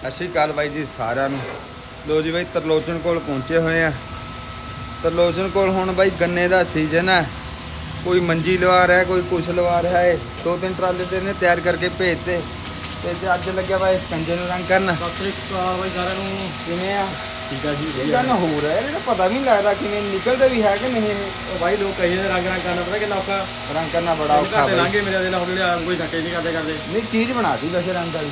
ਸਤਿ ਸ਼੍ਰੀ ਅਕਾਲ ਬਾਈ ਜੀ ਸਾਰਿਆਂ ਨੂੰ। ਲੋ ਜੀ ਬਾਈ ਤਰਲੋਚਨ ਕੋਲ ਪਹੁੰਚੇ ਹੋਏ ਆ। ਤਰਲੋਚਨ ਕੋਲ ਹੁਣ ਬਾਈ ਗੰਨੇ ਦਾ ਸੀਜ਼ਨ ਹੈ। ਕੋਈ ਮੰਜੀ ਲਵਾ ਰਿਹਾ ਕੋਈ ਕੁਛ ਲਵਾ ਰਿਹਾ ਹੈ ਦੋ ਤਿੰਨ ਟਰਾਲੇ ਤੇ ਨੇ ਤਿਆਰ ਕਰਕੇ ਭੇਜਤੇ। ਤੇ ਜੇ ਅੱਜ ਲੱਗਿਆ ਬਾਈ ਕੰਜੇ ਨੂੰ ਰੰਗ ਕਰਨ। ਸਤਿ ਸ੍ਰੀ ਅਕਾਲ ਬਾਈ ਸਾਰਿਆਂ ਨੂੰ। ਕਿਵੇਂ ਆ? ਠੀਕ ਆ ਜੀ ਇਹ ਗੱਲ ਹੋ ਰਿਹਾ ਇਹਦਾ ਪਤਾ ਨਹੀਂ ਲੱਗਦਾ ਕਿਵੇਂ ਨਿਕਲਦੇ ਵੀ ਹੈ ਕਿ ਨਹੀਂ। ਉਹ ਬਾਈ ਲੋਕ ਕਹੀ ਜਾਂਦੇ ਰੰਗ ਰੰਗ ਕਰਨਾ ਪਤਾ ਕਿੰਨਾ ਔਖਾ। ਰੰਗ ਕਰਨਾ ਬੜਾ ਔਖਾ ਮੇਰੇ ਦੇ ਨਾਲ ਜਿਹੜੇ ਕੋਈ ਧੱਕੇ ਨਹੀਂ ਕਰਦੇ ਕਰਦੇ। ਨਹੀਂ ਚੀਜ਼ ਬਣਾਤੀ ਵੈਸੇ ਰੰਗ ਵਾਲੀ।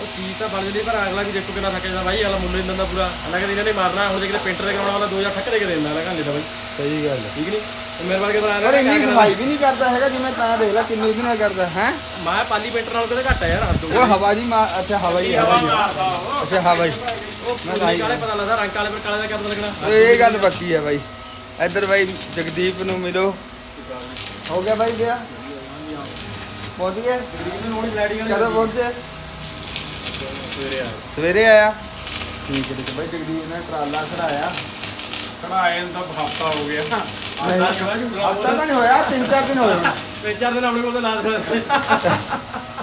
ਉਹ ਚੀਜ਼ ਤਾਂ ਬਣ ਜਾਂਦੀ ਪਰ ਅਗਲਾ ਵੀ ਦੇਖੋ ਕਿੰਨਾ ਥੱਕੇ ਜਾਂਦਾ। ਬਾਈ ਅਗਲਾ ਮੁੱਲ ਨਹੀਂ ਦਿੰਦਾ ਪੂਰਾ। ਅਲੱਗ ਇਹਨਾਂ ਨੇ ਮਾਰਨਾ ਹੁਣ ਜੇ ਕਿਤੇ ਪੇਂਟਰ ਦੇ ਕਰਾਉਣਾ ਵਾਲਾ 2000 ਠੱਕ ਦੇ ਕੇ ਦਿੰਦਾ ਅਲੱਗ ਘੰਟੇ ਦਾ ਬਾਈ। ਸਹੀ ਗੱਲ ਹੈ। ਠੀਕ ਨਹੀਂ? ਤੇ ਮੇਰੇ ਵਰਗੇ ਬਣਾ ਪਰ ਇੰਨੀ ਰਿਹਾ ਸਫ਼ਾਈ ਵੀ ਨਹੀਂ ਕਰਦਾ ਹੈਗਾ ਜਿਵੇਂ ਤਾਂ ਦੇਖ ਲੈ ਕਿੰਨੀ ਉਹਦੇ ਨਾਲ ਕਰਦਾ ਹੈ? ਮੈਂ ਪਾਲੀ ਪੇਂਟਰ ਨਾਲ ਕਿਤੇ ਘੱਟ ਆ ਯਾਰ ਹੱਦ ਉਹ ਹਵਾ ਜੀ ਮਾ ਅੱਛਾ ਹਵਾ ਹੀ ਹੈ ਅੱਛਾ ਹਵਾ ਹੀ। ਉਹ ਕਾਲੇ ਕਾਲੇ ਪਤਾ ਲੱਗਦਾ ਰੰਗ ਕਾਲੇ ਪਰ ਕਾਲੇ ਦਾ ਕਿਆ ਪਤਾ ਲੱਗਣਾ। ਇਹ ਗੱਲ ਪੱਕੀ ਹੈ ਬਾਈ। ਇੱਧਰ ਬਾਈ ਜਗਦੀਪ ਨੂੰ ਮਿਲੋ। ਹੋ ਗਿਆ ਬਾਈ ਵਿਆਹ? ਪਹੁੰਚ ਗਏ? ਤਕਰੀਬਨ ਹੁਣ ਲੈਡੀ ਕਦੋਂ ਪਹੁੰਚੇ? ਸਵੇਰੇ ਆ ਸਵੇਰੇ ਆਇਆ? ਠੀਕ ਹੈ ਹੈ। ਬਾਈ ਜਗਦੀਪ ਨੇ ਟਰਾਲਾ ਖੜਾਇਆ। ਕਢਾਏ ਤਾਂ ਹਫਤਾ ਹੋ ਗਿਆ। ਹਫਤਾ ਤਾਂ ਨਹੀਂ ਹੋਇਆ ਤਿੰਨ ਚਾਰ ਦਿਨ ਹੋਏ ਤਿੰਨ ਚਾਰ ਦਿਨ ਆਪਣੇ ਕੋਲ ਤਾਂ ਲਾਦ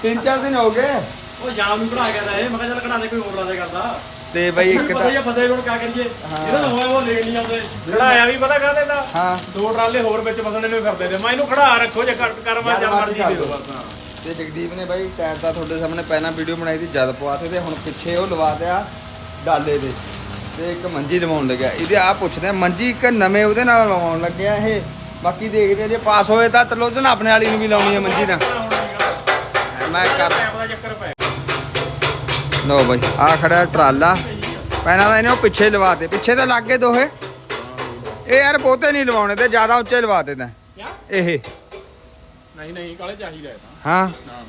ਤਿੰਨ ਚਾਰ ਦਿਨ ਹੋ ਗਏ? ਉਹ ਜਾਮ ਨੂੰ ਕਢਾ ਕੇ ਆਇਆ ਇਹ। ਮੈਂ ਕਿਹਾ ਚੱਲ ਕਢਾ ਦੇ ਕੋਈ ਹੋਰ ਲਾ ਦੇ ਕਰਦਾ। ਤੇ ਬਾਈ ਇੱਕ ਪਤਾ ਤਾਂ ਹੀ ਆ ਫਸੇ ਹੁਣ ਕਿਆ ਕਰੀਏ। ਇਹਦਾ ਤਾਂ ਹੋਇਆ ਉਹ ਲੈਣ ਨਹੀਂ ਆਉਂਦੇ ਕਢਾਇਆ ਵੀ ਪਤਾ ਕਾਹਦੇ ਦਾ ਹਾਂ। ਦੋ ਟਰਾਲੇ ਹੋਰ ਵਿੱਚ ਫਸਣੇ ਨੂੰ ਫਿਰਦੇ ਨੇ। ਮੈਂ ਇਹਨੂੰ ਖੜਾ ਰੱਖੋ ਜੇ ਕਰ ਕਰ ਮੈਂ ਜਾਂ ਮਰਜ਼ੀ ਦੇ ਦੋ ਬਸ। ਤੇ ਜਗਦੀਪ ਨੇ ਬਾਈ ਟਾਇਰ ਦਾ ਤੁਹਾਡੇ ਸਾਹਮਣੇ ਪਹਿਲਾਂ ਵੀਡੀਓ ਬਣਾਈ ਸੀ ਜਦ ਪਵਾਤੇ ਤੇ ਹੁਣ ਪਿੱਛੇ ਉਹ ਲਵਾ ਦਿਆ ਡਾਲੇ ਦੇ। ਤੇ ਇੱਕ ਮੰਜੀ ਲਵਾਉਣ ਲੱਗਿਆ। ਇਹਦੇ ਆ ਪੁੱਛਦੇ ਆ ਮੰਜੀ ਇੱਕ ਨਵੇਂ ਉਹਦੇ ਨਾਲ ਲਵਾਉਣ ਲੱਗਿਆ ਇਹ। ਬਾਕੀ ਦੇਖਦੇ ਆ ਜੇ ਪਾਸ ਹੋਏ ਤਾਂ ਤਲੋਚਨ ਆਪਣੇ ਵਾਲੀ ਨੂੰ ਵੀ ਲਾਉਣੀ ਹੈ ਮੰਜੀ ਦਾ ਮੈਂ ਕਰ ਲੋ ਬਾਈ ਆ ਖੜਾ ਟਰਾਲਾ। ਪਹਿਲਾਂ ਤਾਂ ਇਹਨੇ ਉਹ ਪਿੱਛੇ ਲਵਾਤੇ ਪਿੱਛੇ ਤਾਂ ਲੱਗ ਗਏ ਦੋਹੇ। ਇਹ ਯਾਰ ਬਹੁਤੇ ਨਹੀਂ ਲਵਾਉਣੇ ਤੇ ਜ਼ਿਆਦਾ ਉੱਚੇ ਲਵਾਤੇ ਤਾਂ ਇਹ। ਨਹੀਂ ਨਹੀਂ ਕਾਲੇ ਚਾਹੀਦਾ ਇਹ ਤਾਂ। ਹਾਂ? ਨਾ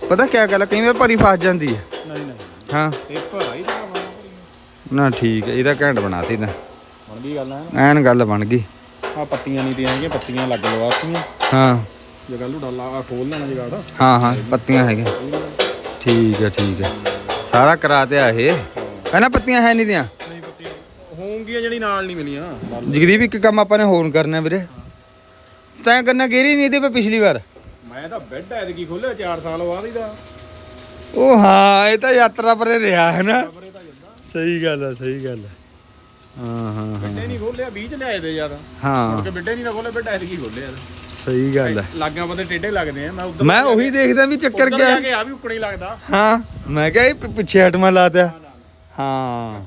ਪਤਾ ਕੀ ਗੱਲ ਆ, ਕਈ ਵਾਰ ਭਰੀ ਫਸ ਜਾਂਦੀ ਹੈ ਨਹੀਂ ਨਹੀਂ ਹਾਂ। ਇਹ ਭਰਾਈ ਤਾਂ ਨਾ ਠੀਕ ਹੈ ਇਹਦਾ ਘੈਂਟ ਬਣਾਤੀ ਤਾਂ। ਗੱਲ ਹੈ ਐਨ ਗੱਲ ਬਣ ਗਈ। ਆ ਪੱਤੀਆਂ ਨਹੀਂ ਦੀਆਂ ਹੈਗੀਆਂ ਪੱਤੀਆਂ ਲੱਗ ਲਵਾਤੀਆਂ ਹਾਂ। ਜੇ ਗੱਲ ਨੂੰ ਡਾਲਾ ਆ ਖੋਲ ਲੈਣਾ ਜਗਾੜ। ਹਾਂ ਹਾਂ ਪੱਤੀਆਂ ਹੈਗੀਆਂ। ਠੀਕ ਹੈ ਠੀਕ ਹੈ ਸਾਰਾ ਕਰਾ ਤੇ ਆ ਇਹ। ਕਹਿੰਦਾ ਪੱਤੀਆਂ ਹੈ ਨਹੀਂ ਦੀਆਂ ਨਹੀਂ ਪੱਤੀਆਂ। ਹੋਣਗੀਆਂ ਜਿਹੜੀ ਨਾਲ ਨਹੀਂ ਮਿਲੀਆਂ। ਜਗਦੀਪ ਇੱਕ ਕੰਮ ਆਪਾਂ ਨੇ ਹੋਰ ਕਰਨਾ ਵੀਰੇ। ਤੈਂ ਕਰਨਾ ਗੇਰੀ ਨਹੀਂ ਇਹਦੇ ਪੇ ਪਿਛਲੀ ਵਾਰ। ਮੈਂ ਤਾਂ ਬੈੱਡ ਐਤਕੀ ਖੋਲਿਆ 4 ਸਾਲ ਬਾਅਦ ਹੀ ਦਾ ਉਹ ਹਾਂ ਇਹ ਤਾਂ ਯਾਤਰਾ ਪਰੇ ਰਿਹਾ ਹੈ ਨਾ। ਤਾਂ ਜਾਂਦਾ। ਸਹੀ ਗੱਲ ਹੈ ਸਹੀ ਗੱਲ ਹੈ। ਹਾਂ ਹਾਂ ਹਾਂ। ਬਿੱਡੇ ਨਹੀਂ ਖੋਲਿਆ 20 ਚ ਲਿਆਏ ਦੇ ਯਾਰ। ਹਾਂ। ਕੇ ਬਿੱਡੇ ਨਹੀਂ ਨਾ ਖੋਲੇ ਬੈੱਡ ਐਤਕੀ ਖੋਲਿਆ ਸਹੀ ਗੱਲ ਹੈ। ਲਾਗਾਂ ਬੰਦੇ ਟੇਢੇ ਲੱਗਦੇ ਆ ਮੈਂ ਉਧਰ ਮੈਂ ਉਹੀ ਦੇਖਦਾ ਵੀ ਚੱਕਰ ਗਿਆ ਜਾ ਕੇ ਆ ਵੀ ਉੱਕਣਾ ਹੀ ਲੱਗਦਾ। ਹਾਂ ਮੈਂ ਕਿਹਾ ਇਹ ਪਿ- ਪਿੱਛੇ ਹਟਮਾ ਲਾਤਿਆ ਹਾਂ।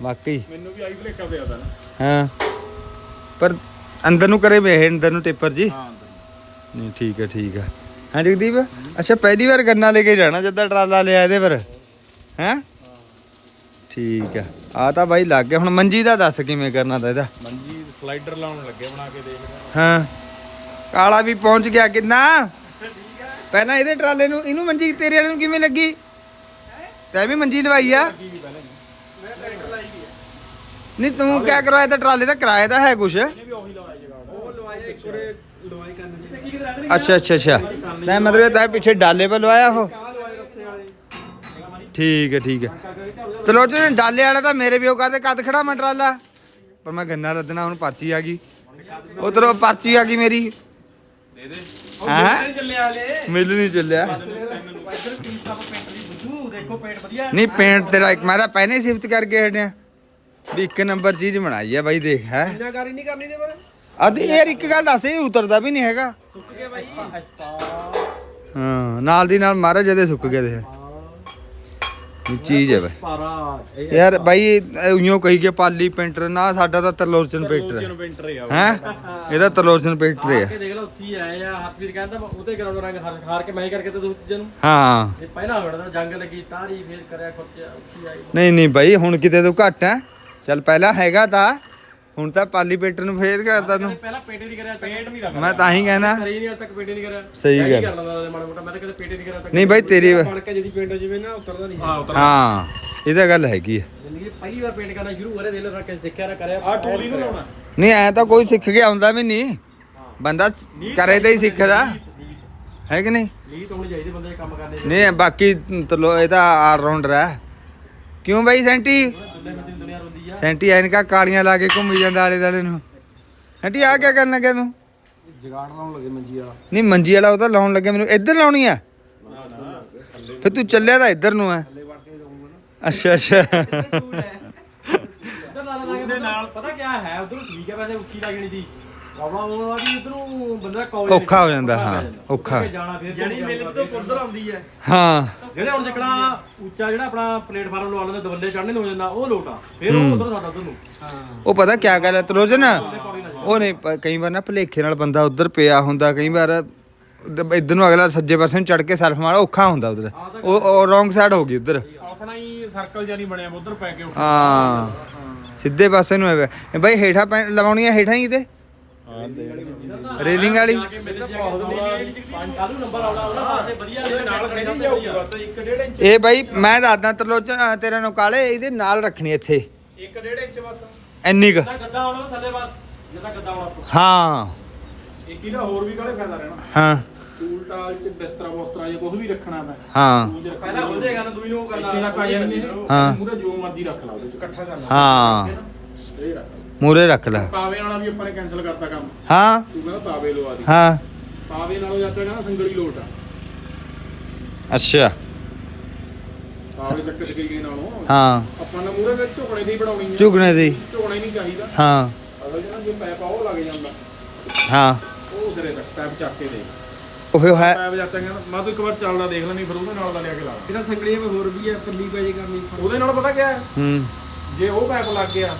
ਵਾਕਈ ਮੈਨੂੰ ਵੀ ਆਈ ਭਲੇਖਾ ਪਿਆ ਤਾਂ ਹਾਂ। ਪਰ ਅੰਦਰ ਨੂੰ ਕਰੇ ਵੇ ਇਹ ਅੰਦਰ ਨੂੰ ਟੇਪਰ ਜੀ। ਹਾਂ ਨਹੀਂ ਠੀਕ ਹੈ ਠੀਕ ਹੈ। ਹਾਂ ਜਗਦੀਪ? ਅੱਛਾ ਪਹਿਲੀ ਵਾਰ ਗੰਨਾ ਲੈ ਕੇ ਜਾਣਾ ਜਦਾਂ ਟਰਾਲਾ ਲਿਆ ਇਹਦੇ ਪਰ। ਹੈ? ਠੀਕ ਹੈ। ਆ ਤਾਂ ਬਾਈ ਲੱਗ ਗਿਆ। ਹੁਣ ਮੰਜੀ ਦਾ ਦੱਸ ਕਿਵੇਂ ਕਰਨਾ ਤਾਂ ਇਹਦਾ। ਮੰਜੀ ਸਲਾਈਡਰ ਲਾਉਣ ਲੱਗੇ ਬਣਾ ਕੇ ਦੇਖ ਹਾਂ। ਕਾਲਾ ਵੀ ਪਹੁੰਚ ਗਿਆ ਕਿੰਨਾ? ਪਹਿਲਾਂ ਇਹਦੇ ਟਰਾਲੇ ਨੂੰ ਇਹਨੂੰ ਮੰਜੀ ਤੇਰੇ ਵਾਲੇ ਨੂੰ ਕਿਵੇਂ ਲੱਗੀ? ਤੈਂ ਵੀ ਮੰਜੀ ਲਵਾਈ ਆ। ਨਹੀਂ ਤੂੰ ਕਿਆ ਕਰਵਾਇਆ ਤਾਂ ਟਰਾਲੇ ਦਾ ਕਿਰਾਇਆ ਤਾਂ ਹੈ ਕੁਛ? ਅੱਛਾ ਅੱਛਾ ਅੱਛਾ। ਤੈਂ ਮਤਲਬ ਤੈਂ ਪਿੱਛੇ ਡਾਲੇ ਪਰ ਲਵਾਇਆ ਉਹ। ਠੀਕ ਹੈ ਠੀਕ ਹੈ। ਚਲੋ ਜੀ ਡਾਲੇ ਵਾਲਾ ਤਾਂ ਮੇਰੇ ਵੀ ਉਹ ਕਹਦੇ ਕੱਦ ਖੜਾ ਮੈਂ ਟਰਾਲਾ ਪਰ ਮੈਂ ਗੰਨਾ ਲੱਦਣਾ ਹੁਣ ਪਰਚੀ ਆ ਗਈ। ਉਧਰੋਂ ਪਰਚੀ ਆ ਗਈ ਮੇਰੀ। ਦੇ ਦੇ ਹੈਂ? ਚੱਲਿਆ ਹਲੇ। ਮਿਲ ਨਹੀਂ ਚੱਲਿਆ। ਇੱਧਰ ਕੀ ਸਭ ਪੇਂਟ ਦੀ ਬੁੱਧੂ ਦੇਖੋ ਪੇਂਟ ਵਧੀਆ। ਨਹੀਂ ਪੇਂਟ ਤੇਰਾ ਇੱਕ ਮੈਂ ਤਾਂ ਪਹਿਲੇ ਸਿਫਤ ਕਰਕੇ ਹਟਿਆ। ਵੀ ਇੱਕ ਨੰਬਰ ਚੀਜ਼ ਬਣਾਈ ਆ ਬਾਈ ਦੇਖ ਹੈ। ਮੀਨਾਕਾਰੀ ਨਹੀਂ ਕਰਨੀ ਤੇ ਪਰ ਅਦ ਯਾਰ ਇੱਕ ਗੱਲ ਦੱਸ ਇਹ ਉਤਰਦਾ ਵੀ ਨਹੀਂ ਹੈਗਾ। ਸੁੱਕ ਗਿਆ ਬਾਈ ਅਸਪਾ ਹਾਂ ਨਾਲ ਦੀ ਨਾਲ ਮਹਾਰਾਜ ਜਦੇ ਸੁੱਕ ਗਏ ਦੇ ਇਹ ਚੀਜ਼ ਹੈ ਬਾਈ। ਯਾਰ ਬਾਈ ਉਈਓ ਕਹੀ ਕਿ ਪਾਲੀ ਪੇਂਟਰ ਨਾ ਸਾਡਾ ਤਾਂ ਤਰਲੋਚਨ ਪੇਂਟਰ ਆ ਹੈ? ਇਹਦਾ ਤਰਲੋਚਨ ਪੇਂਟਰ ਹੈ ਕੇ ਦੇਖ ਲਓ ਉੱਥੇ ਹੀ ਆਏ ਆ ਹਰਪ੍ਰੀਤ ਕਹਿੰਦਾ ਮੈਂ ਉਹਦੇ ਗਰਾਉਂਡ ਰੰਗ ਹਾਰ ਹਾਰ ਕੇ ਮੈਂ ਹੀ ਕਰਕੇ ਤੇ ਦੂਜੇ ਨੂੰ। ਹਾਂ। ਇਹ ਪਹਿਲਾਂ ਹੋਣਾ ਜੰਗ ਲੱਗੀ ਤਾਰੀ ਫੇਰ ਕਰਿਆ ਖੁੱਤਿਆ ਉੱਥੇ ਹੀ ਆਈ। ਨਹੀਂ ਨਹੀਂ ਬਾਈ ਹੁਣ ਕਿਤੇ ਤੂੰ ਘੱਟ ਹੈ। ਚੱਲ ਪਹਿਲਾਂ ਹੈਗਾ ਤਾਂ ਹੁਣ ਤਾਂ ਪਾਲੀ ਪੇਂਟਰ ਨੂੰ ਫੇਰ ਕਰਦਾ ਤੂੰ। ਪਹਿਲਾਂ ਪੇਂਟ ਨਹੀਂ ਕਰਿਆ ਪੇਂਟ ਨਹੀਂ ਦਾ ਮੈਂ ਤਾਂ ਹੀ ਕਹਿਣਾ। ਕਰੀ ਨਹੀਂ ਅੱਜ ਤੱਕ ਪੇਂਟ ਨਹੀਂ ਕਰਿਆ। ਸਹੀ ਗੱਲ। ਕਰ ਲੈਂਦਾ ਉਹਦੇ ਮਾੜਾ ਮੋਟਾ? ਮੈਂ ਤਾਂ ਕਦੇ ਪੇਂਟ ਨਹੀਂ ਕਰਿਆ ਤੱਕ ਨਹੀਂ ਬਾਈ ਤੇਰੀ ਬਣ ਕੇ ਜਿਹਦੀ ਪੇਂਟ ਜਿਵੇਂ ਨਾ ਉਤਰਦਾ ਨਹੀਂ। ਹਾਂ ਉਤਰਦਾ। ਹਾਂ ਇਹਦਾ ਗੱਲ ਹੈਗੀ ਹੈ ਜ਼ਿੰਦਗੀ ਪਹਿਲੀ ਵਾਰ ਪੇਂਟ ਕਰਨਾ ਸ਼ੁਰੂ ਕਰਿਆ ਦਿਲ ਰੱਖ ਕੇ ਸਿੱਖਿਆ ਨਾ ਕਰਿਆ। ਆ ਟੂਲੀ ਨੂੰ ਲਾਉਣਾ। ਨਹੀਂ ਐ ਤਾਂ ਕੋਈ ਸਿੱਖ ਕੇ ਆਉਂਦਾ ਵੀ ਨਹੀਂ। ਬੰਦਾ ਕਰੇ ਤਾਂ ਹੀ ਸਿੱਖਦਾ। ਹੈ ਕਿ ਨਹੀਂ? ਲੀਟ ਹੋਣੀ ਚਾਹੀਦੀ ਬੰਦੇ ਦੇ ਕੰਮ ਕਰਨੇ ਦੇ। ਨਹੀਂ ਬਾਕੀ ਇਹ ਤਾਂ ਆਲ ਰਾਉਂਡਰ ਹੈ ਕਿਉਂ ਬਾਈ ਸੈਂਟੀ? ਸੈਂਟੀ ਐਨਕਾ ਕਾਲੀਆਂ ਲਾ ਕੇ ਘੁੰਮੀ ਜਾਂਦਾ ਆਲੇ ਦਾਲੇ ਨੂੰ। ਸੈਂਟੀ ਆ ਕਿਆ ਕਰਨ ਲੱਗਿਆ ਤੂੰ? ਜਗਾੜ ਲਾਉਣ ਲੱਗੇ ਮੰਜੀ ਆ ਨਹੀਂ ਮੰਜੀ ਵਾਲਾ ਉਹ ਤਾਂ ਲਾਉਣ ਲੱਗਿਆ ਮੈਨੂੰ। ਇੱਧਰ ਲਾਉਣੀ ਆ? ਫਿਰ ਤੂੰ ਚੱਲਿਆ ਤਾਂ ਇੱਧਰ ਨੂੰ ਕੇ ਨਾ। ਅੱਛਾ ਅੱਛਾ। ਇੱਧਰ ਨਾਲ ਲਾ ਕੇ ਨਾਲ। ਪਤਾ ਕੀ ਹੈ? ਉਧਰ ਠੀਕ ਹੈ ਵੈਸੇ ਉੱਚੀ ਲੱਗਣੀ ਦੀ ਪ੍ਰੋਬਲਮ ਉਹ ਆ ਵੀ ਇਧਰੋਂ ਬੰਦਾ ਕਾਲਜ ਔਖਾ ਹੋ ਜਾਂਦਾ, ਹਾਂ, ਔਖਾ। ਜਾਣਾ ਫਿਰ ਜਿਹੜੀ ਮੇਲੇ ਚ ਤੋਂ ਉਧਰ ਆਉਂਦੀ ਹੈ। ਹਾਂ। ਜਿਹੜੇ ਹੁਣ ਜਿਕਣਾ ਉੱਚਾ ਜਿਹੜਾ ਆਪਣਾ ਪਲੇਟਫਾਰਮ ਲਵਾ ਲੈਂਦੇ ਦਵੱਲੇ ਚੜ੍ਹਨੇ ਨੂੰ ਹੋ ਜਾਂਦਾ ਉਹ ਲੋਟ। ਆ ਫਿਰ ਉਹ ਉਧਰ ਸਾਡਾ ਉਧਰ ਨੂੰ। ਉਹ ਪਤਾ ਕਿਆ ਗੱਲ ਹੈ ਤਲੋਜਨ ਉਹ ਨਹੀਂ ਕਈ ਵਾਰ ਨਾ ਭਲੇਖੇ ਨਾਲ ਬੰਦਾ ਉਧਰ ਪਿਆ ਹੁੰਦਾ ਕਈ ਵਾਰ ਇਧਰ ਨੂੰ ਅਗਲਾ ਸੱਜੇ ਪਾਸੇ ਨੂੰ ਚੜ ਕੇ ਸੈਲਫ ਮਾਰਾ ਔਖਾ ਹੁੰਦਾ ਉਧਰ। ਉਹ ਰੋਂਗ ਸਾਈਡ ਹੋ ਗਈ ਉਧਰ। ਆਪਣਾ ਹੀ ਸਰਕਲ ਜਿਹਾ ਨਹੀਂ ਬਣਿਆ ਉਧਰ ਪੈ ਕੇ ਹਾਂ। ਸਿੱਧੇ ਪਾਸੇ ਨੂੰ ਹੈ ਬਾਈ ਹੇਠਾਂ ਪੈ- ਲਵਾਉਣੀ ਹੈ ਹੇਠਾਂ ਹੀ ਤੇ ਰੇਲਿੰਗ ਵਾਲੀ? ਪੰਜ ਆਲੂ ਨੰਬਰ ਆਉਣਾ ਉਹਨਾਂ ਵਾਸਤੇ ਵਧੀਆ ਨਾਲ ਖੜੀ ਜਾਊਗੀ ਬਸ 1 1.5 ਇੰਚ ਇਹ ਬਾਈ ਮੈਂ ਦੱਸਦਾ ਅ, ਤੇਰੇ ਨੂੰ ਕਾਲੇ ਇਹਦੇ ਨਾਲ ਰੱਖਣੀ ਇੱਥੇ। 1 1.5 ਇੰਚ ਬਸ। ਇੰਨੀ ਕੁ। ਜਿਹੜਾ ਗੱਦਾ ਆਉਣਾ ਥੱਲੇ ਬਸ ਜਿਹੜਾ ਗੱਦਾ ਆਉਣਾ ਹਾਂ। ਇੱਕ ਇਹਦਾ ਹੋਰ ਵੀ ਕਾਲੇ ਫਾਇਦਾ ਰਹਿਣਾ? ਹਾਂ। ਟੂਲ ਟਾਲ ਚ ਬਿਸਤਰਾ ਬੋਸਤਰਾ ਜੇ ਕੁਝ ਵੀ ਰੱਖਣਾ ਮੈਂ। ਹਾਂ। ਪਹਿਲਾਂ ਹੋ ਜਾਏਗਾ ਨਾ ਦੂਈ ਨੂੰ ਕਰਨਾ ਇੱਥੇ ਆ ਹਾਂ। ਮੂਰੇ ਜੋ ਮਰਜ਼ੀ ਰੱਖ ਲਾ ਉਹਦੇ ਚ ਇਕੱਠਾ ਕਰਨਾ। ਹਾਂ। ਇਹ ਰੱਖ ਮੂਰੇ ਰੱਖ ਲੈ। ਪਾਵੇ ਵਾਲਾ ਵੀ ਆਪਾਂ ਨੇ ਕੈਨਸਲ ਕਰਤਾ ਕੰਮ। ਹਾਂ। ਤੂੰ ਕਹਿੰਦਾ ਪਾਵੇ ਲਵਾ ਦੀ। ਹਾਂ। ਪਾਵੇ ਨਾਲੋਂ ਚਾਚਾ ਕਹਿੰਦਾ ਸੰਗਲੀ ਲੋਟ ਆ। ਅੱਛਾ। ਪਾਵੇ ਚੱਕ ਚ ਗਈ ਨਾਲੋਂ। ਹਾਂ। ਆਪਾਂ ਨੇ ਮੂਰੇ ਵਿੱਚ ਝੁਕਣੇ ਦੀ ਬਣਾਉਣੀ ਆ। ਝੁਕਣੇ ਦੀ। ਝੁਕਣਾ ਨਹੀਂ ਚਾਹੀਦਾ। ਹਾਂ। ਅਗਰ ਜਿਹੜਾ ਜੇ ਪੈਪ ਆ ਉਹ ਲੱਗ ਜਾਂਦਾ। ਹਾਂ। ਉਹ ਸਿਰੇ ਤੱਕ ਪੈਪ ਚੱਕ ਕੇ ਦੇ। ਉਹ ਹੈ। ਪੈਪ ਚਾਚਾ ਕਹਿੰਦਾ ਮੈਂ ਤੂੰ ਇੱਕ ਵਾਰ ਚੱਲਦਾ ਦੇਖ ਲੈਣੀ ਫਿਰ ਉਹਦੇ ਨਾਲ ਦਾ ਲਿਆ ਕੇ ਲਾ ਇਹਦਾ ਸੰਗਲੀ ਵਿੱਚ ਹੋਰ ਵੀ ਹੈ ਪੱਲੀ ਪੈ ਜੇ ਕਰਨੀ। ਉਹਦੇ ਨਾਲ ਪਤਾ ਕਿਆ ਹੈ? ਹੂੰ। ਜੇ ਉਹ ਪੈਪ ਲੱਗ ਗਿਆ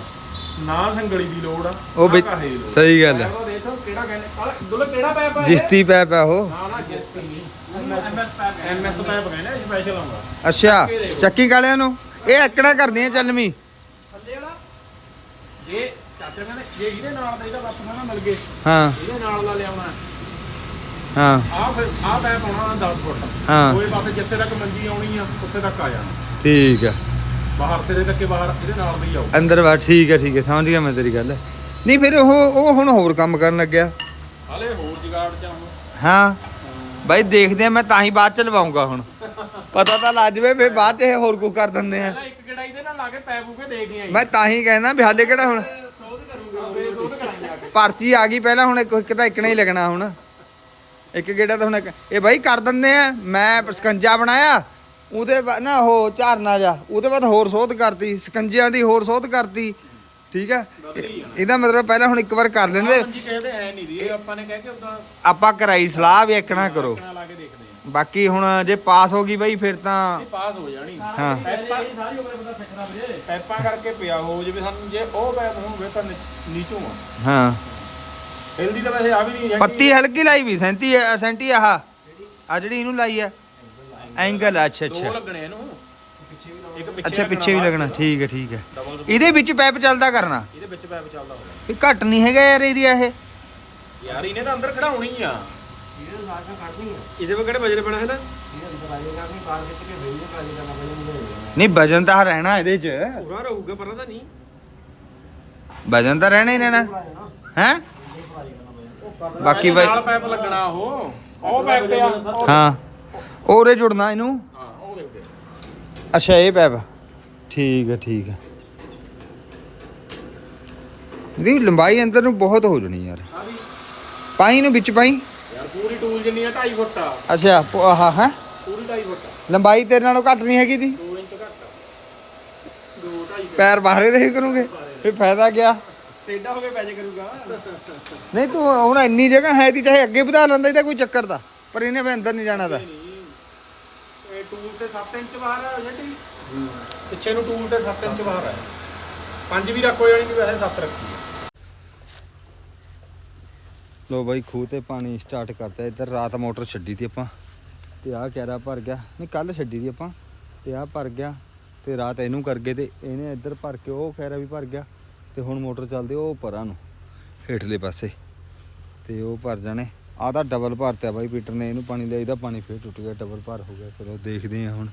ਨਾ ਸੰਗਲੀ ਦੀ ਲੋੜ ਆ ਉਹ ਵਿੱਚ। ਸਹੀ ਗੱਲ ਹੈ ਦੇਖ ਕਿਹੜਾ ਕਹਿੰਦੇ ਕਾਲਾ ਦੁੱਲੇ ਕਿਹੜਾ ਪੈਪ ਆ ਇਹ? ਜਿਸਤੀ ਪੈਪ ਹੈ ਉਹ। ਨਾ ਨਾ ਜਿਸਤੀ ਨਹੀਂ। ਐਮਐਸ ਪੈਪ ਐਮਐਸ ਪੈਪ ਕਹਿੰਦੇ ਸਪੈਸ਼ਲ ਆਉਂਦਾ। ਅੱਛਾ ਚੱਕੀ ਕਾਲਿਆਂ ਨੂੰ। ਇਹ ਐਕੜਾ ਕਰਦੀਆਂ ਚੱਲਵੀਂ ਥੱਲੇ ਵਾਲਾ। ਜੇ ਚਾਚਾ ਕਹਿੰਦੇ ਜੇ ਇਹਦੇ ਨਾਲ ਦਾ ਇਹਦਾ ਬੱਤ ਨਾ ਮਿਲ ਗਏ। ਹਾਂ। ਇਹਦੇ ਨਾਲ ਦਾ ਲਿਆਉਣਾ। ਹਾਂ। ਆ ਫਿਰ ਆ ਪੈਪ ਆਉਣਾ 10 ਫੁੱਟ। ਹਾਂ। ਕੋਈ ਪਾਸੇ ਜਿੱਥੇ ਤੱਕ ਮੰਜੀ ਆਉਣੀ ਆ ਉੱਥੇ ਤੱਕ ਆ ਜਾਣਾ। ਠੀਕ ਆ। ਬਾਹਰ ਸਿਰੇ ਤੱਕ ਬਾਹਰ ਇਹਦੇ ਨਾਲ ਦਾ ਹੀ ਆਊ। ਅੰਦਰ ਵਾ ਠੀਕ ਹੈ ਠੀਕ ਹੈ ਸਮਝ ਗਿਆ ਮੈਂ ਤੇਰੀ ਗੱਲ। ਨਹੀਂ ਫਿਰ ਉਹ ਉਹ ਹੁਣ ਹੋਰ ਕੰਮ ਕਰਨ ਲੱਗਿਆ। ਹਾਲੇ ਹੋਰ ਜਗਾੜ ਚ ਆਉਂ ਹਾਂ। ਬਾਈ ਦੇਖਦੇ ਆ ਮੈਂ ਤਾਂ ਹੀ ਬਾਅਦ ਚ ਲਵਾਉਂਗਾ ਹੁਣ। ਪਤਾ ਤਾਂ ਲੱਜ ਜਵੇ ਫਿਰ ਬਾਅਦ ਚ ਇਹ ਹੋਰ ਕੁਝ ਕਰ ਦਿੰਦੇ ਆ। ਇੱਕ ਨਾਲ ਲਾ ਕੇ ਦੇਖਦੇ ਮੈਂ ਤਾਂ ਹੀ ਕਹਿੰਦਾ ਵੀ ਹਾਲੇ ਕਿਹੜਾ ਹੁਣ। ਸੋਧ ਕਰੂਗਾ ਫੇਰ ਸੋਧ ਕਰਾਂਗੇ ਆ ਕੇ। ਪਰਚੀ ਆ ਗਈ ਪਹਿਲਾਂ ਹੁਣ ਇੱਕ ਇੱਕ ਤਾਂ ਇੱਕਣਾ ਹੀ ਲੱਗਣਾ ਹੁਣ। ਇੱਕ ਗੇੜਾ ਤਾਂ ਹੁਣ ਇੱਕ ਇਹ ਬਾਈ ਕਰ ਦਿੰਦੇ ਆ। ਮੈਂ ਸਕੰਜਾ ਬਣਾਇਆ। ਉਹਦੇ ਬਾਅਦ ਨਾ ਉਹ ਝਾਰਨਾ ਜਾ ਉਹਦੇ ਬਾਅਦ ਹੋਰ ਸੋਧ ਕਰਤੀ ਸਕੰਜਿਆਂ ਦੀ ਹੋਰ ਸੋਧ ਕਰਤੀ ਠੀਕ ਇਹ- ਇਹਦਾ ਮਤਲਬ ਪਹਿਲਾਂ ਹੁਣ ਇੱਕ ਵਾਰ ਕਰ ਲੈਂਦੇ। ਮੰਜੀ ਕਹਿੰਦੇ ਐ ਨਹੀਂ ਦੀ ਇਹ ਆਪਾਂ ਨੇ ਕਹਿ ਕੇ ਉਦਾਂ ਆਪਾਂ ਕਰਾਈ ਸਲਾਹ ਵੀ ਇੱਕਣਾ ਕਰੋ। ਕਣਾ ਲਾ ਕੇ ਦੇਖਦੇ ਆਂ ਬਾਕੀ ਹੁਣ ਜੇ ਪਾਸ ਹੋ ਗਈ ਬਾਈ ਫਿਰ ਤਾਂ ਪਾਸ ਹੋ ਜਾਣੀ। ਹਾਂ। ਪੈਪਾਂ ਸਾਰੀ ਉਮਰ ਬੰਦਾ ਸਿੱਖਣਾ ਵੀਰੇ ਪੈਪਾਂ ਕਰਕੇ ਪਿਆ ਹੋ ਜਿਵੇਂ ਸਾਨੂੰ ਜੇ ਉਹ ਪੈਪ ਹੋਵੇ ਤਾਂ ਨੀ- ਨੀਚੋਂ ਆ। ਹਾਂ। ਹਿਲਦੀ ਤਾਂ ਵੈਸੇ ਆ ਵੀ ਨਹੀਂ। ਪੱਤੀ ਹਲਕੀ ਲਾਈ ਵੀ ਸੈਂਤੀ ਸੈਂਟੀ ਆਹ। ਆ ਜਿਹੜੀ ਇਹਨੂੰ ਲਾਈ ਆ। ਐਂਗਲ ਅੱਛਾ ਦੋ ਅੱਛਾ ਲੱਗਣੇ ਇਹਨੂੰ। ਇੱਕ ਪਿੱਛੇ ਅੱਛਾ ਪਿੱਛੇ ਵੀ ਲੱਗਣਾ ਠੀਕ ਹੈ ਠੀਕ ਹੈ। ਇਹਦੇ ਵਿੱਚ ਪੈਪ ਚੱਲਦਾ ਕਰਨਾ? ਇਹਦੇ ਵਿੱਚ ਪੈਪ ਚੱਲਦਾ ਹੋਵੇ ਵੀ ਘੱਟ ਨਹੀਂ ਹੈਗਾ ਯਾਰ ਏਰੀਆ ਇਹ। ਯਾਰ ਇਹਨੇ ਤਾਂ ਅੰਦਰ ਖੜਾਉਣੀ ਆ। ਇਹਦੇ ਨਾਲ ਤਾਂ ਕੱਢਣੀ ਆ ਇਹਦੇ ਵਿੱਚ ਕਿਹੜੇ ਵਜਰੇ ਪੈਣਾ ਹੈ ਨਾ। ਨਹੀਂ ਵਜਨ ਤਾਂ ਰਹਿਣਾ ਇਹਦੇ 'ਚ। ਪੂਰਾ ਰਹੂਗਾ ਪਰ ਉਹਦਾ ਨਹੀਂ। ਵਜਨ ਤਾਂ ਰਹਿਣਾ ਹੀ ਰਹਿਣਾ। ਹੈ? ਬਾਕੀ ਬਾਈ ਨਾਲ ਪੈਪ ਲੱਗਣਾ ਉਹ। ਉਹ ਪੈਪ ਤੇ ਆ। ਉਹ- ਹਾਂ। ਉਹਰੇ ਜੁੜਨਾ ਇਹਨੂੰ? ਹਾਂ ਉਹ ਦੇ ਉੱਤੇ ਅੱਛਾ ਇਹ ਪੈਪ। ਠੀਕ ਹੈ ਠੀਕ ਹੈ। ਇਹਦੀ ਲੰਬਾਈ ਅੰਦਰ ਨੂੰ ਬਹੁਤ ਹੋ ਜਣੀ ਯਾਰ। ਆ ਵੀ ਪਾਈ ਨੂੰ ਵਿੱਚ ਪਾਈ? ਯਾਰ ਪੂਰੀ ਟੂਲ ਜਿੰਨੀ ਆ 2.5 ਫੁੱਟ ਆ। ਅੱਛਾ ਪ- ਆਹ ਹੈ? ਪੂਰੀ 2.5 ਫੁੱਟ ਲੰਬਾਈ ਤੇਰੇ ਨਾਲੋਂ ਘੱਟ ਨਹੀਂ ਹੈਗੀ ਦੀ? 2 ਇੰਚ ਘੱਟ ਆ। 2 2.5 ਪੈਰ ਬਾਹਰੇ ਰਹੇ ਕਰੋਗੇ? ਫਿਰ ਫਾਇਦਾ ਗਿਆ ਟੇਡਾ ਹੋ ਕੇ ਪੈ ਜਾ ਕਰੂਗਾ। ਨਹੀਂ ਤੂੰ ਹੁਣ ਇੰਨੀ ਜਗ੍ਹਾ ਹੈ ਤੀ ਚਾਹੇ ਅੱਗੇ ਵਧਾ ਲੈਂਦਾ ਇਹਦਾ ਕੋਈ ਚੱਕਰ ਦਾ। ਪਰ ਇਹਨੇ ਫਿਰ ਅੰਦਰ ਨਹੀਂ ਜਾਣਾ ਟੂਲ ਤੇ 7 ਇੰਚ ਬਾਹਰ ਆ ਜੱਟੀ ਪਿੱਛੇ ਨੂੰ ਟੂਲ ਤੇ 7 ਇੰਚ ਬਾਹਰ ਆ। ਪੰਜ ਵੀ ਰੱਖੋ ਜਾਣੀ ਕਿ ਵੈਸੇ 7 ਰੱਖੀ ਲੋ ਬਾਈ ਖੂਹ ਤੇ ਪਾਣੀ ਸਟਾਰਟ ਕਰਤਾ। ਇੱਧਰ ਰਾਤ ਮੋਟਰ ਛੱਡੀ ਤੀ ਆਪਾਂ। ਤੇ ਆਹ ਕੈਰਾ ਭਰ ਗਿਆ। ਨਹੀਂ ਕੱਲ ਛੱਡੀ ਤੀ ਆਪਾਂ। ਤੇ ਆਹ ਭਰ ਗਿਆ। ਤੇ ਰਾਤ ਇਹਨੂੰ ਕਰ ਗਏ ਤੇ ਇਹਨੇ ਇੱਧਰ ਭਰ ਕੇ ਉਹ ਕੈਰਾ ਵੀ ਭਰ ਗਿਆ। ਤੇ ਹੁਣ ਮੋਟਰ ਚੱਲਦੀ ਉਹ ਪਰਾਂ ਨੂੰ ਹੇਠਲੇ ਪਾਸੇ। ਤੇ ਉਹ ਭਰ ਜਾਣੇ। ਆਹ ਤਾਂ ਡਬਲ ਭਰਤਿਆ ਬਾਈ ਪੀਟਰ ਨੇ, ਇਹਨੂੰ ਪਾਣੀ ਲਿਆ ਇਹਦਾ ਪਾਣੀ ਫੇਰ ਟੁੱਟ ਗਿਆ ਡਬਲ ਭਰ ਹੋ ਗਿਆ ਚਲੋ ਦੇਖਦੇ ਹਾਂ ਹੁਣ।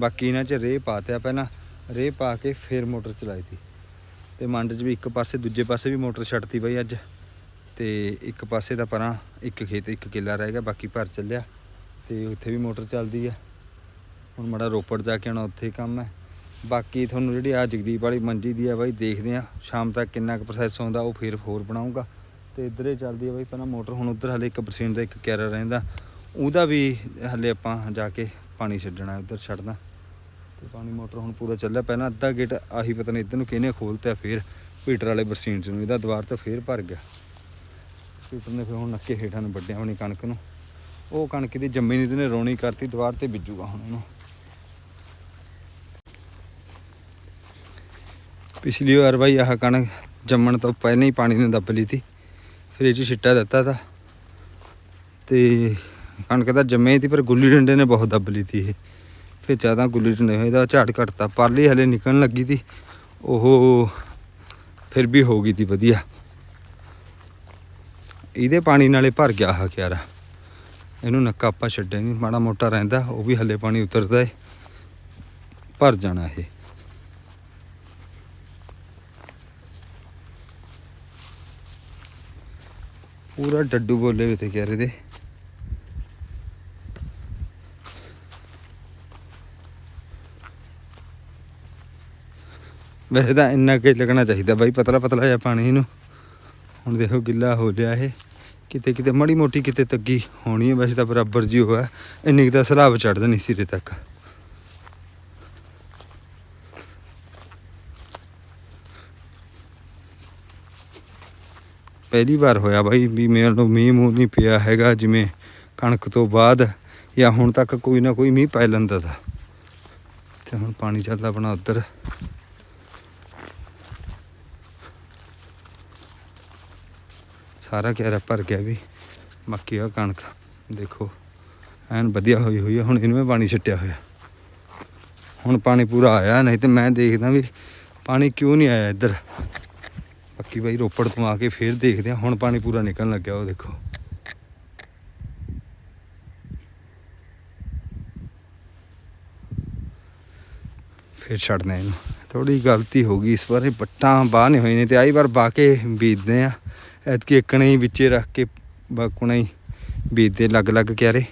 ਬਾਕੀ ਇਹਨਾਂ 'ਚ ਰੇਹ ਪਾਤਿਆ ਪਹਿਲਾਂ ਰੇਹ ਪਾ ਕੇ ਫੇਰ ਮੋਟਰ ਚਲਾਈ ਤੀ ਤੇ ਮੰਡ 'ਚ ਵੀ ਇੱਕ ਪਾਸੇ, ਦੂਜੇ ਪਾਸੇ ਵੀ ਮੋਟਰ ਛੱਡਤੀ ਬਾਈ ਅੱਜ। ਤੇ ਇੱਕ ਪਾਸੇ ਦਾ ਪਰਾਂ ਇੱਕ ਖੇਤ, ਇੱਕ ਕਿੱਲਾ ਰਹਿ ਗਿਆ, ਬਾਕੀ ਭਰ ਚੱਲਿਆ। ਤੇ ਉੱਥੇ ਵੀ ਮੋਟਰ ਚੱਲਦੀ ਆ ਹੁਣ ਮੜਾ ਰੋਪੜ ਜਾ ਕੇ ਆਉਣਾ, ਉੱਥੇ ਕੰਮ ਹੈ। ਬਾਕੀ ਤੁਹਾਨੂੰ ਜਿਹੜੀ ਆ ਜਗਦੀਪ ਵਾਲੀ ਮੰਜੀ ਦੀ ਆ ਬਾਈ, ਦੇਖਦੇ ਆ ਸ਼ਾਮ ਤੱਕ ਕਿੰਨਾ ਕੁ ਪ੍ਰੋਸੈਸ ਆਉਂਦਾ, ਉਹ ਫਿਰ ਹੋਰ ਬਣਾਉਂਗਾ ਤੇ ਇੱਧਰੇ ਚੱਲਦੀ ਹੈ ਬਾਈ, ਪਹਿਲਾਂ ਮੋਟਰ ਹੁਣ ਉੱਧਰ ਹਲੇ 1% ਦਾ ਇੱਕ ਕੈਰਾ ਰਹਿੰਦਾ। ਉਹਦਾ ਵੀ ਹਲੇ ਆਪਾਂ ਜਾ ਕੇ ਪਾਣੀ ਛੱਡਣਾ, ਉੱਧਰ ਛੱਡਣਾ ਤੇ ਪਾਣੀ ਮੋਟਰ ਹੁਣ ਪੂਰਾ ਚੱਲਿਆ, ਪਹਿਲਾਂ ਅੱਧਾ ਗੇਟ ਆਹੀ ਪਤਾ ਨਹੀਂ ਇੱਧਰ ਨੂੰ ਕਿਹਨੇ ਖੋਲਤਾ, ਫਿਰ ਪੀਟਰ ਵਾਲੇ ਬਰਸੀਨ ਚ ਨੂੰ, ਇਹਦਾ ਦੁਆਰ ਤਾਂ ਫੇਰ ਭਰ ਗਿਆ। ਪੀਟਰ ਨੇ ਫਿਰ ਹੁਣ ਨੱਕੇ ਹੇਠਾਂ ਨੂੰ ਵੱਡਿਆ ਹੋਣੀ ਕਣਕ ਨੂੰ। ਉਹ ਕਣਕ ਦੀ ਜੰਮੀ ਨਹੀਂ ਤੇ ਰੋਣੀ ਕਰਤੀ, ਦੁਆਰ ਤੇ ਬੀਜੂਗਾ ਹੁਣ ਉਹਨੂੰ ਪਿਛਲੀ ਵਾਰ ਬਾਈ ਆਹ ਕਣਕ ਜੰਮਣ ਤੋਂ ਪਹਿਲਾਂ ਹੀ ਪਾਣੀ ਨੇ ਦੱਬ ਲਈ ਤੀ। ਫਿਰ ਇਹ 'ਚ ਛਿੱਟਾ ਦਿੱਤਾ ਤਾ। ਤੇ ਕਣਕ ਤਾਂ ਜੰਮੇ ਤੀ, ਪਰ ਗੁੱਲੀ ਡੰਡੇ ਨੇ ਬਹੁਤ ਦੱਬ ਲਈ ਤੀ ਇਹ। ਫਿਰ ਜ਼ਿਆਦਾ ਗੁੱਲੀ ਡੰਡੇ ਹੋਏ ਦਾ ਝਾੜ ਘਟਤਾ। ਪਰਲੀ ਹਲੇ ਨਿਕਲਣ ਲੱਗੀ ਤੀ। ਉਹ ਫਿਰ ਵੀ ਹੋ ਗਈ ਤੀ ਵਧੀਆ। ਇਹਦੇ ਪਾਣੀ ਨਾਲੇ ਭਰ ਗਿਆ ਆਹ ਕਿਆਰਾ। ਇਹਨੂੰ ਨੱਕਾ ਆਪਾਂ ਛੱਡਿਆ ਨਹੀਂ ਮਾੜਾ ਮੋਟਾ ਰਹਿੰਦਾ, ਉਹ ਵੀ ਹੱਲੇ ਪਾਣੀ ਉਤਰਦਾ ਏ। ਭਰ ਜਾਣਾ ਇਹ। ਪੂਰਾ ਡੱਡੂ ਬੋਲੇ ਵੀ ਤੇ ਕਿਆਰੇ ਦੇ ਵੈਸੇ ਤਾਂ ਇੰਨਾ ਕਿ ਲੱਗਣਾ ਚਾਹੀਦਾ ਬਾਈ, ਪਤਲਾ ਪਤਲਾ ਜਿਹਾ ਪਾਣੀ ਨੂੰ ਹੁਣ ਦੇਖੋ ਗਿੱਲਾ ਹੋ ਲਿਆ ਇਹ। ਕਿਤੇ ਕਿਤੇ ਮੜੀ ਮੋਟੀ ਕਿਤੇ ਤੱਗੀ ਹੋਣੀ ਹੈ, ਵੈਸੇ ਤਾਂ ਬਰਾਬਰ ਜੀ ਹੋਇਆ ਇੰਨੀ ਕੁ ਤਾਂ ਸਲਾਬ ਚੜ ਦੇਣੀ ਸਿਰੇ ਤੱਕ। ਪਹਿਲੀ ਵਾਰ ਹੋਇਆ ਬਾਈ ਵੀ ਮੇਰੇ ਨੂੰ ਮੀਂਹ ਮੂੰਹ ਨਹੀਂ ਪਿਆ ਹੈਗਾ ਜਿਵੇਂ ਕਣਕ ਤੋਂ ਬਾਅਦ ਜਾਂ ਹੁਣ ਤੱਕ ਕੋਈ ਨਾ ਕੋਈ ਮੀਂਹ ਪੈ ਲੈਂਦਾ ਤਾ। ਤੇ ਹੁਣ ਪਾਣੀ ਚੱਲਦਾ ਆਪਣਾ ਉੱਧਰ। ਸਾਰਾ ਕਿਆਰਾ ਭਰ ਗਿਆ ਵੀ ਮੱਕੀ ਆ ਕਣਕ, ਦੇਖੋ। ਐਨ ਵਧੀਆ ਹੋਈ ਹੋਈ ਹੈ ਹੁਣ ਇਹਨੂੰ ਵੀ ਪਾਣੀ ਛੱਟਿਆ ਹੋਇਆ। ਹੁਣ ਪਾਣੀ ਪੂਰਾ ਆਇਆ, ਨਹੀਂ ਤੇ ਮੈਂ ਦੇਖਦਾ ਵੀ ਪਾਣੀ ਕਿਉਂ ਨਹੀਂ ਆਇਆ ਇੱਧਰ। ਬਾਕੀ ਬਾਈ ਰੋਪੜ ਤੋਂ ਆ ਕੇ ਫੇਰ ਦੇਖਦੇ ਆ ਹੁਣ ਪਾਣੀ ਪੂਰਾ ਨਿਕਲਣ ਲੱਗਿਆ, ਉਹ ਦੇਖੋ। ਫੇਰ ਛੱਡਦੇ ਆ ਇਹਨੂੰ। ਥੋੜੀ ਗਲਤੀ ਹੋ ਗਈ ਇਸ ਵਾਰ ਪੱਟਾਂ ਬਾਹ ਨਹੀਂ ਹੋਈ ਨੇ ਤੇ ਆਈ ਵਾਰ ਬਾ ਕੇ ਬੀਜਦੇ ਆ ਐਤਕੀ ਇੱਕਣੇ ਹੀ ਵਿੱਚੇ ਰੱਖ ਕੇ ਬਾਕੁਣਾ ਹੀ ਬੀਜਦੇ ਲੱਗ ਲੱਗ ਕਿਆਰੇ।